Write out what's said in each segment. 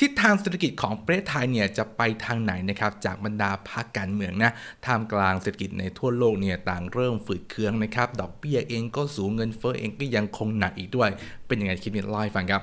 ทิศทางเศรษฐกิจของประเทศไทยเนี่ยจะไปทางไหนนะครับจากบรรดาพรรคการเมืองนะท่ามกลางเศรษฐกิจในทั่วโลกเนี่ยต่างเริ่มฝืดเคืองนะครับดอกเบี้ยเองก็สูงเงินเฟ้อเองก็ยังคงหนักอีกด้วย เป็นยังไงคลิปนี้เล่าให้ฟังครับ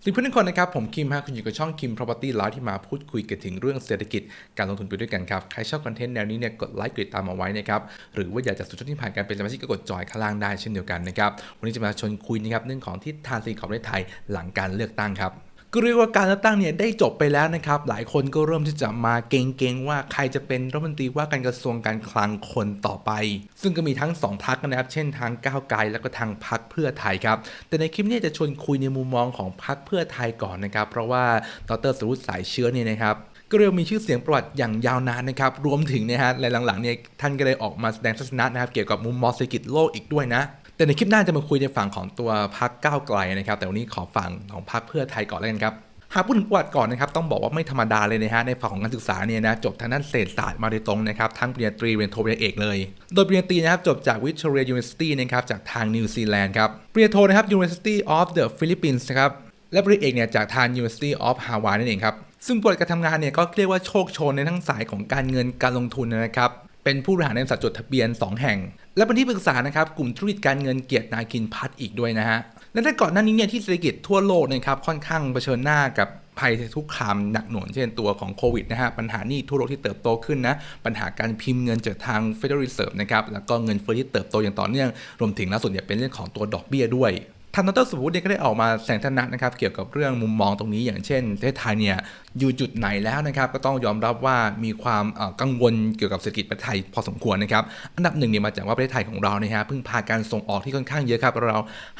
สวัสดีเพื่อนทุกคนนะครับผมคิมฮะคุณอยู่กับช่องคิม Property Live ที่มาพูดคุยกันถึงเรื่องเศรษฐกิจการลงทุนไปด้วยกันครับ ใครชอบคอนเทนต์แนวนี้เนี่ยกดไลค์กดติดตามเอาไว้นะครับหรือว่าอยากจะสุดช่องที่ผ่านการเป็นสมาชิกก็กดจอยข้างล่างได้เช่นเดียวกันนะครับวันนี้จะมาชวนคุยนะครับเรื่องของทิศทางเศรษฐกิจของประเทศไทยหลังการเลือกตั้งครับ ก็เรียกว่าการเลือกตั้งเนี่ยได้จบไปแล้วนะครับ หลายคนก็เริ่มที่จะมาเก่งๆว่าใครจะเป็นรัฐมนตรีว่าการกระทรวงการคลังคนต่อไป ซึ่งก็มีทั้งสองพักนะครับ เช่นทางก้าวไกลแล้วก็ทางพักเพื่อไทยครับ แต่ในคลิปนี้จะชวนคุยในมุมมองของพักเพื่อไทยก่อนนะครับ เพราะว่าดรสรุปสายเชื้อเนี่ยนะครับก็เรียกมีชื่อเสียงประวัติอย่างยาวนานนะครับ รวมถึงนะฮะในหลังๆเนี่ยท่านก็ได้ออกมาแสดงทัศนะนะครับ เกี่ยวกับมุมมองเศรษฐกิจโลกอีกด้วยนะ แต่ในคลิปหน้าจะมาคุยในฝั่งของตัวพักก้าวไกลนะครับ แต่วันนี้ขอฝั่งของพักเพื่อไทยก่อนแล้วกันครับหากพูดถึงประวัติก่อนนะครับต้องบอกว่าไม่ธรรมดาเลยนะฮะในฝั่งของการศึกษาเนี่ยนะจบทางด้านเศรษฐศาสตร์มาโดยตรงนะครับทั้งปริญญาตรีปริญญาโทปริญญาเอกเลย โดยปริญญาตรีนะครับจบจากวิ c ตอรียยูนิเวอร์ซิตี้นะครับจากทางนิวซีแลนด์ครับปริญญาโทนะครับ University of the Philippines นะครับและปริญญาเอกเนี่ยจากทาง University of Hawaii นั่นเองครับซึ่งประวัติการทำงานเนี่ยก็เรียกว่าโชคโชนในทั้งสายของการเงินการลงทุนนะครับเป็นผู้บริหารในบริษัทจดทะเบียน 2 แห่ง และเป็นที่ปรึกษานะครับกลุ่มธุรกิจการเงินเกียรตินาคินพัฒอีกด้วยนะฮะและถ้าก่อนหน้านี้เนี่ยที่เศรษฐกิจทั่วโลกนะครับค่อนข้างเผชิญหน้ากับภัยทุกคามหนักหน่วงเช่นตัวของโควิดนะฮะปัญหานี้ทั่วโลกที่เติบโตขึ้นนะปัญหาการพิมพ์เงินจากทาง Federal Reserve นะครับแล้วก็เงินเฟ้อที่เติบโตอย่างต่อเนื่องรวมถึงล่าสุดเนี่ยเป็นเรื่องของตัวดอกเบี้ยด้วยางดรสุวุฒิเนี่ยก็ได้ออกมาแสดงทัศนะนะครับเกี่ยวกับเรื่องมุมมองตรงนี้อย่างเช่นประเทศไทยเนี่ยอยู่จุดไหนแล้วนะครับก็ต้องยอมรับว่ามีความกังวลเกี่ยวกับเศรษฐกิจประเทศไทยพอสมควรนะครับอันดับหนึ่งเนี่ยมาจากว่าประเทศไทยของเราเนี่ยฮะพิ่งพาการส่งออกที่ค่อนข้างเยอะครับเรา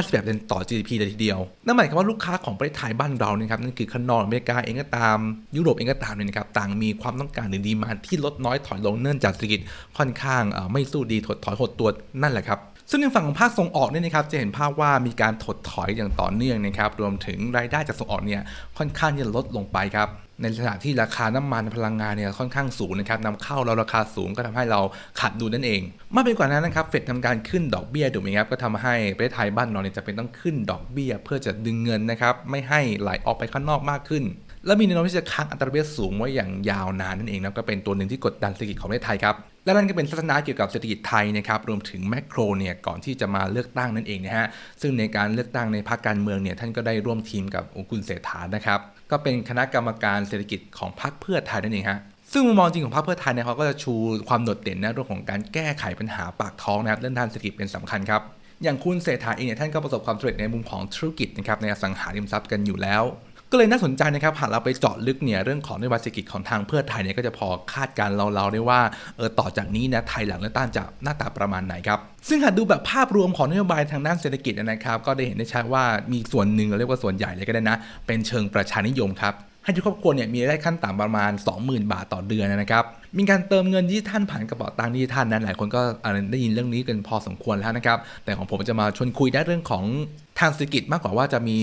58%ต่อ GDP เลยทีเดียวนั่นหมายความว่าลูกค้าของประเทศไทยบ้านเราเนี่ยครับนั่นคือข้านอกอเมริกาเองก็ตามยุโรปเองก็ตามเนี่ยนะครับต่างมีความต้องการหรือดีมาที่ลดน้อยถอยลงเนื่องจากเศรษฐกิจค่อนข้างไม่สู้ดีถดถอยหดตัวนั่นแหละครับ ซึ่งในฝั่งของภาคส่งออกเนี่ยนะครับจะเห็นภาพว่ามีการถดถอยอย่างต่อเนื่องนะครับรวมถึงรายได้จากส่งออกเนี่ยค่อนข้างจะลดลงไปครับในขณะที่ราคาน้ำมันพลังงานเนี่ยค่อนข้างสูงนะครับนำเข้าเราราคาสูงก็ทำให้เราขาดดุลนั่นเอง มากไปกว่านั้นนะครับเฟดทำการขึ้นดอกเบี้ยถูกไหมครับก็ทำให้ประเทศไทยบ้านเราเนี่ยจะเป็นต้องขึ้นดอกเบี้ย เพื่อจะดึงเงินนะครับไม่ให้ไหลออกไปข้างนอกมากขึ้น และมีแนวโน้มที่จะค้างอัตราเบี้ยสูงไว้อย่างยาวนานนั่นเองนะก็เป็นตัวหนึ่งที่กดดันเศรษฐกิจของประเทศไทยครับ และนั่นก็เป็นทัศนะเกี่ยวกับเศรษฐกิจไทยนะครับรวมถึงแมกโครเนี่ยก่อนที่จะมาเลือกตั้งนั่นเองนะฮะซึ่งในการเลือกตั้งในพรรคการเมืองเนี่ยท่านก็ได้ร่วมทีมกับองคุณเศรษฐานะครับก็เป็นคณะกรรมการเศรษฐกิจของพรรคเพื่อไทยนั่นเองฮะซึ่งมุมมองจริงของพรรคเพื่อไทยเนี่ยเขาก็จะชูความโดดเด่นในเรื่องของการแก้ไขปัญหาปากท้องนะครับเรื่องด้านเศรษฐกิจเป็นสำคัญครับอย่างคุณเศรษฐาเองเนี่ยท่านก็ประสบความสำเร็จในมุมของธุรกิจนะครับในอสังหาริมทรัพย์กันอยู่แล้ว ก็เลยน่าสนใจนะครับหากเราไปเจาะลึกเนี่ยเรื่องของนโยบายเศรษฐกิจของทางเพื่อไทยเนี่ยก็จะพอคาดการณ์เราๆได้ว่าเออต่อจากนี้นะไทยหลังเลือกตั้งจะหน้าตาประมาณไหนครับซึ่งหากดูแบบภาพรวมของนโยบายทางด้านเศรษฐกิจนะครับ ก็ได้เห็นได้ชัดว่ามีส่วนหนึ่งเราเรียกว่าส่วนใหญ่เลยก็ได้นะ เป็นเชิงประชานิยมครับ ให้ทุกครอบครัวเนี่ยมีรายได้ขั้นต่ำประมาณ 20,000 บาทต่อเดือนนะครับ มีการเติมเงินดิจิทัลผ่านกระเป๋าตังค์ดิจิทัลนั้นหลายคนก็ได้ยินเรื่องนี้กันพอสมควรแล้วนะครับ แต่ของผมจะมาชวนคุยได้เรื่องของทางเศรษฐกิจมากกว่าว่าจะมี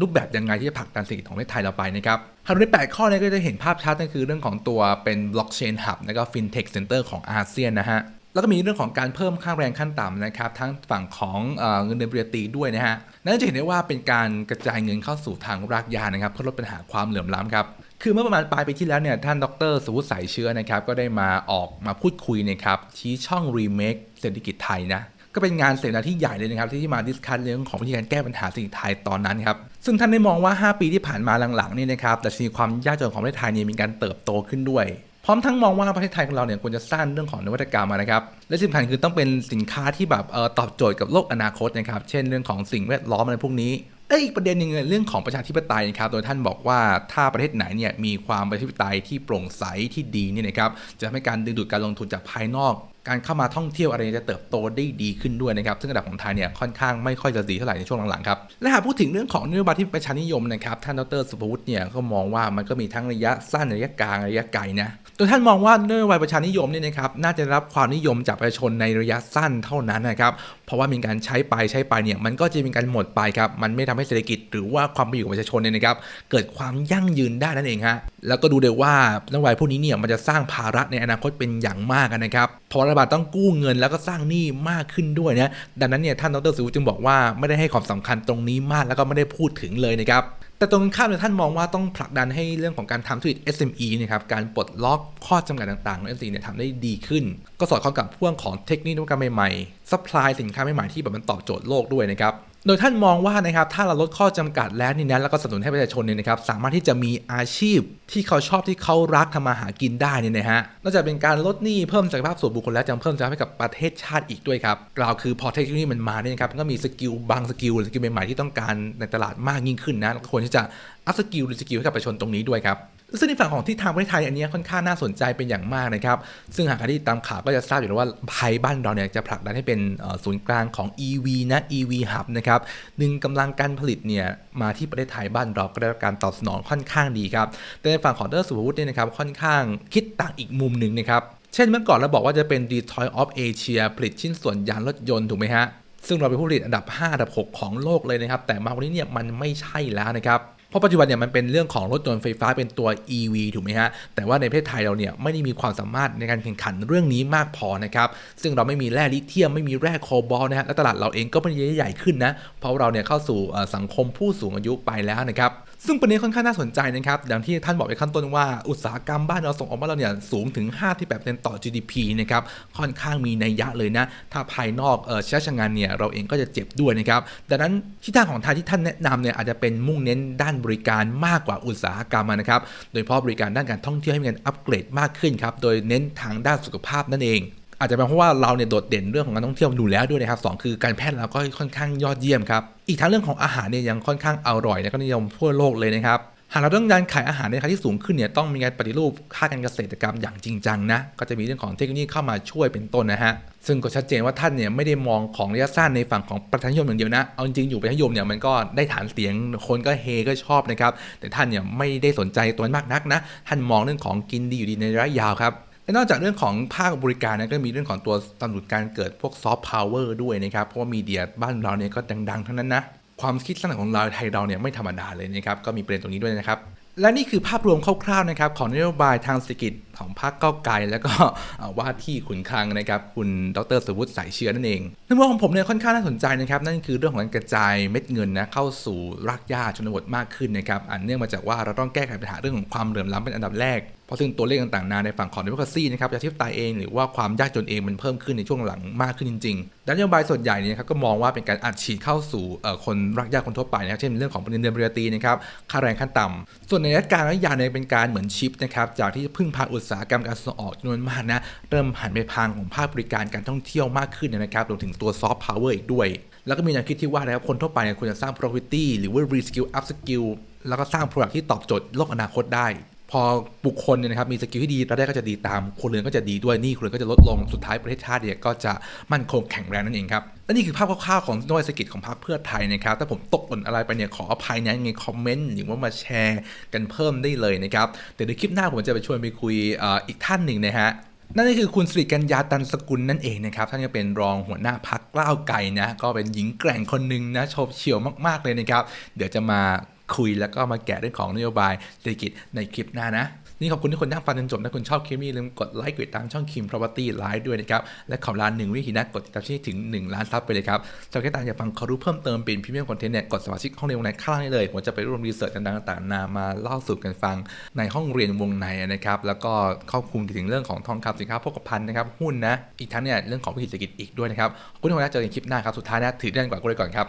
รูปแบบยังไงที่จะผลักดันเศรษฐกิจของประเทศไทยเราไปนะครับหากใน8ข้อนี้ก็จะเห็นภาพชัดนั่นคือเรื่องของตัวเป็นบล็อกเชนหับแล้วก็ฟินเทคเซ็นเตอร์ของอาเซียนนะฮะ แล้วก็มีเรื่องของการเพิ่มค่าแรงขั้นต่ำนะครับทั้งฝั่งของเอเงินเดือนปริญญาตรีด้วยนะฮะนั่นจะเห็นได้ว่าเป็นการกระจายเงินเข้าสู่ทางรากหญ้านะครับเพื่อลดปัญหาความเหลื่อมล้ำครับคือเมื่อประมาณปลายปีที่แล้วเนี่ยท่านดรสวุฒิสายเชื้อนะครับก็ได้มาออกมาพูดคุยนะครับชี้ช่องรีเมคเศรษฐกิจไทยนะก็เป็นงานเสวนาที่ใหญ่เลยนะครับที่มาดิสคัสเรื่องของวิธีการแก้ปัญหาเศรษฐกิจไทยตอนนั้นครับซึ่งท่านได้มองว่า 5 ปีที่ผ่านมาหลังๆนี่นะครับแต่ชนีความยากจนของประเทศไทยเนี่ยมีการเติบโตขึ้นด้วย พร้อมทั้งมองว่าประเทศไทยของเราเนี่ยควรจะสร้างเรื่องของนวัตกรรมนะครับ และสิ่งสำคัญคือต้องเป็นสินค้าที่แบบเอ่อตอบโจทย์กับโลกอนาคตนะครับ เช่นเรื่องของสิ่งแวดล้อมอะไรพวกนี้และอีกประเด็นหนึ่งเนี่ยเรื่องของประชาธิปไตยนะครับ โดยท่านบอกว่าถ้าประเทศไหนเนี่ยมีความประชาธิปไตยที่โปร่งใสที่ดีเนี่ยนะครับจะทำให้การดึงดูดการลงทุนจากภายนอก การเข้ามาท่องเที่ยวอะไรจะเติบโตได้ดีขึ้นด้วยนะครับซึ่งระดับของไทยเนี่ยค่อนข้างไม่ค่อยจะดีเท่าไหร่ในช่วงหลังๆครับและหากพูดถึงเรื่องของนโยบายที่ประชานิยมนะครับท่านดรสุภวุฒิเนี่ยก็มองว่ามันก็มีทั้งระยะสั้นระยะกลางระยะไกลนะโดยท่านมองว่านโยบายประชานิยมเนี่ยนะครับน่าจะรับความนิยมจากประชาชนในระยะสั้นเท่านั้นนะครับเพราะว่ามีการใช้ไปใช้ไปเนี่ยมันก็จะมีการหมดไปครับมันไม่ทำให้เศรษฐกิจ หรือว่าความเป็นอยู่ของประชาชนเนี่ยนะครับเกิดความยั่งยืนได้นั่นเองฮะแล้วก็ดูเลยว่านโยบายพวกนี้เนี่ยมันจะสร้างภาระในอนาคตเป็นอย่างมากนะครับเพราะรัฐบาลต้องกู้เงินแล้วก็สร้างหนี้มากขึ้นด้วยนะดังนั้นเนี่ยท่านดรสุวจึงบอกว่าไม่ได้ให้ความสำคัญตรงนี้มากแล้วก็ไม่ได้พูดถึงเลยนะครับแต่ตรงกันข้ามเนี่ยท่านมองว่าต้องผลักดันให้เรื่องของการทำธุรกิจ SME นะครับการปลดล็อกข้อจำกัดต่างๆของ SME เนี่ยทำได้ดีขึ้น ก็สอดคล้องกับพ่วงของเทคนิคนวัตกรรมใหม่ๆซัพพลายสินค้าใหม่ๆที่แบบมันตอบโจทย์โลกด้วยนะครับ โดยท่านมองว่านะครับถ้าเราลดข้อจำกัดแล้วนี่นะแล้วก็สนับสนุนให้ประชาชนเนี่ยนะครับสามารถที่จะมีอาชีพที่เขาชอบที่เขารักทำมาหากินได้เนี่ยนะฮะนอกจากเป็นการลดหนี้เพิ่มศักยภาพส่วนบุคคลแล้วยังเพิ่มศักยภาพให้กับประเทศชาติอีกด้วยครับกล่าวคือพอเทคโนโลยีมันมาเนี่ยนะครับก็มีสกิลบางสกิลหรือสกิลใหม่ๆที่ต้องการในตลาดมากยิ่งขึ้นนะควรที่จะอัพสกิลหรือสกิลให้กับประชาชนตรงนี้ด้วยครับ ซึ่งในฝั่งของที่ทางประเทศไทยอันนี้ค่อนข้างน่าสนใจเป็นอย่างมากนะครับ ซึ่งหากใครที่ตามข่าวก็จะทราบอยู่แล้วว่าไทยบ้านเราเนี่ยจะผลักดันให้เป็นศูนย์กลางของ EV นะ EV Hub นะครับหนึ่งกำลังการผลิตเนี่ยมาที่ประเทศไทยบ้านเราก็ได้รับการตอบสนองค่อนข้างดีครับ แต่ในฝั่งของดรสุภวุฒิเนี่ยนะครับค่อนข้างคิดต่างอีกมุมหนึ่งนะครับ เช่นเมื่อก่อนเราบอกว่าจะเป็น Detroit of Asia ผลิตชิ้นส่วนยานรถยนต์ถูกไหมฮะซึ่งเราเป็นผู้ผลิตอันดับ 5 อันดับ 6 ของโลกเลยนะครับ แต่มาวันนี้เนี่ยมันไม่ใช่แล้วนะครับ เพราะปัจจุบันเนี่ยมันเป็นเรื่องของรถยนต์ไฟฟ้าเป็นตัว EV ถูกไหมฮะ แต่ว่าในประเทศไทยเราเนี่ยไม่ได้มีความสามารถในการแข่งขันเรื่องนี้มากพอนะครับ ซึ่งเราไม่มีแร่ลิเทียมไม่มีแร่โคบอลนะฮะ และตลาดเราเองก็ไม่ได้ใหญ่ขึ้นนะ เพราะเราเนี่ยเข้าสู่สังคมผู้สูงอายุไปแล้วนะครับซึ่งประเด็นค่อนข้างน่าสนใจนะครับอย่างที่ท่านบอกไปขั้นต้นว่าอุตสาหกรรมบ้านเราส่งออกมาเราเนี่ยสูงถึง 5-8%ต่อ GDP นะครับค่อนข้างมีนัยยะเลยนะ ถ้าภายนอกเออช้ชะงานเนี่ยเราเองก็จะเจ็บด้วยนะครับดังนั้นที่ทางของไทยที่ท่านแนะนำเนี่ยอาจจะเป็นมุ่งเน้นด้านบริการมากกว่าอุตสาหกรรมนะครับโดยเฉพาะบริการด้านการท่องเที่ยวให้มีการอัปเกรดมากขึ้นครับโดยเน้นทางด้านสุขภาพนั่นเอง อาจจะเป็นเพราะว่าเราเนี่ยโดดเด่นเรื่องของการท่องเที่ยวอยู่แล้วด้วยนะครับสองคือการแพทย์เราก็ค่อนข้างยอดเยี่ยมครับ อีกทั้งเรื่องของอาหารเนี่ยยังค่อนข้างอร่อยและก็นิยมทั่วโลกเลยนะครับหากเราต้องการขายอาหารในราคาที่สูงขึ้นเนี่ยต้องมีการปฏิรูปค่าการเกษตรกรรมอย่างจริงจังนะก็จะมีเรื่องของเทคโนโลยีเข้ามาช่วยเป็นต้นนะฮะซึ่งก็ชัดเจนว่าท่านเนี่ยไม่ได้มองของระยะสั้นในฝั่งของประชานยมอย่างเดียวนะเอาจริงอยู่ประชานยมเนี่ยมันก็ได้ฐานเสียงคนก็เฮก็ชอบนะครับแต่ท่านเนี่ยไม่ได้สนใจตัวนั้นมากนักนะท่านมองเรื่องของกินดีอยู่ดีในระยะยาวครับ นอกจากเรื่องของภาคบริการนะก็มีเรื่องของตัวสนับสนุนการเกิดพวกซอฟต์พาวเวอร์ด้วยนะครับ เพราะว่ามีเดียบ้านเราเนี่ยก็ดังๆทั้งนั้นนะ ความคิดสร้างสรรค์ของเราไทยเราเนี่ยไม่ธรรมดาเลยนะครับ ก็มีประเด็นตรงนี้ด้วยนะครับ และนี่คือภาพรวมคร่าวๆนะครับของนโยบายทางเศรษฐกิจ ของพรรคเก้าไกลแล้วก็ว่าที่ขุนคลังนะครับ คุณดรสุวุฒิสายเชื้อนั่นเองในมุมของผมเนี่ยค่อนข้างน่าสนใจนะครับ นั่นคือเรื่องของการกระจายเม็ดเงินนะเข้าสู่รากหญ้าชนบทมากขึ้นนะครับอันเนื่องมาจากว่าเราต้องแก้ไขปัญหาเรื่องของความเหลื่อมล้ำเป็นอันดับแรกเพราะซึ่งตัวเลขต่างๆนาในฝั่งของ democracy นะครับประชาธิปไตยเองหรือว่าความยากจนเองมันเพิ่มขึ้นในช่วงหลังมากขึ้นจริงๆด้านนโยบายส่วนใหญ่เนี่ยนะครับก็มองว่าเป็นการอัดฉีดเข้าสู่คนรักยากคนทั่วไปนะครับเช่นเรื่องของเงินเดือนปริญญาตรีนะครับค่าแรงขั้นต่ำส่วนในระยะกลางระยะยาวเนี่ยเป็นการเหมือนชิปนะครับจากที่พึ่งพาอุตสาหกรรมการส่งออกจำนวนมากนะเริ่มหันไปทางของภาคบริการการท่องเที่ยวมากขึ้นนะครับรวมถึงตัวซอฟต์พาวเวอร์อีกด้วย แล้วก็มีแนวคิดที่ว่านะครับคนทั่วไปเนี่ยควรจะสร้าง property หรือว่า reskill up skill แล้วก็สร้าง product ที่ตอบโจทย์โลกอนาคตได้ พอบุคคลเนี่ยนะครับมีสกิลที่ดีรายได้ก็จะดีตามคนเรือนก็จะดีด้วยนี่คนเรือนก็จะลดลงสุดท้ายประเทศชาติเนี่ยก็จะมั่นคงแข็งแรงนั่นเองครับและนี่คือภาพคร่าวๆของนโยบายเศรษฐกิจของพรรคเพื่อไทยนะครับถ้าผมตกหล่นอะไรไปเนี่ยขออภัยนะยังไงคอมเมนต์หรือว่ามาแชร์กันเพิ่มได้เลยนะครับเดี๋ยวในคลิปหน้าผมจะไปชวนไปคุยอีกท่านหนึ่งนะฮะนั่นก็คือคุณสิริกัญญาตันสกุลนั่นเองนะครับท่านก็เป็นรองหัวหน้าพักกล้าวไก่นะก็เป็นหญิงแกร่งคนหนึ่งนะโฉบเฉี่ยวมากๆเลยนะครับ เดี๋ยวจะมา คุยแล้วก็มาแกะเรื่องของนโยบายเศรษฐกิจในคลิปหน้านะ นี่ขอบคุณที่คนนั่งฟังจนจบถ้าคุณชอบคลิปนี้อย่าลืมกดไลค์กดติดตามช่องคิม property live ด้วยนะครับ และขอลาหนึ่งวิธีนะกดติดตามช่องถึง 1 ล้านซับไปเลยครับสำหรับใครตามอยากฟังความรู้เพิ่มเติมเป็นพรีเมียมคอนเทนต์เนี่ยกดสมาชิกห้องเรียนวงในข้างล่างได้เลย ผมจะไปรวมรีเสิร์ชต่างๆนานามาเล่าสู่กันฟังในห้องเรียนวงในนะครับแล้วก็ครอบคลุมถึงเรื่องของทองคำสินค้าโภคภัณฑ์นะครับหุ้นนะอีกทั้งเนี่ยเรื่องของวิธีเศรษฐกิจอีกด้วยนะครับคุณที่มาเจอกันคลิปหน้าครับสุดท้ายนะถือเรื่องกว่ากูเลยก่อนครับ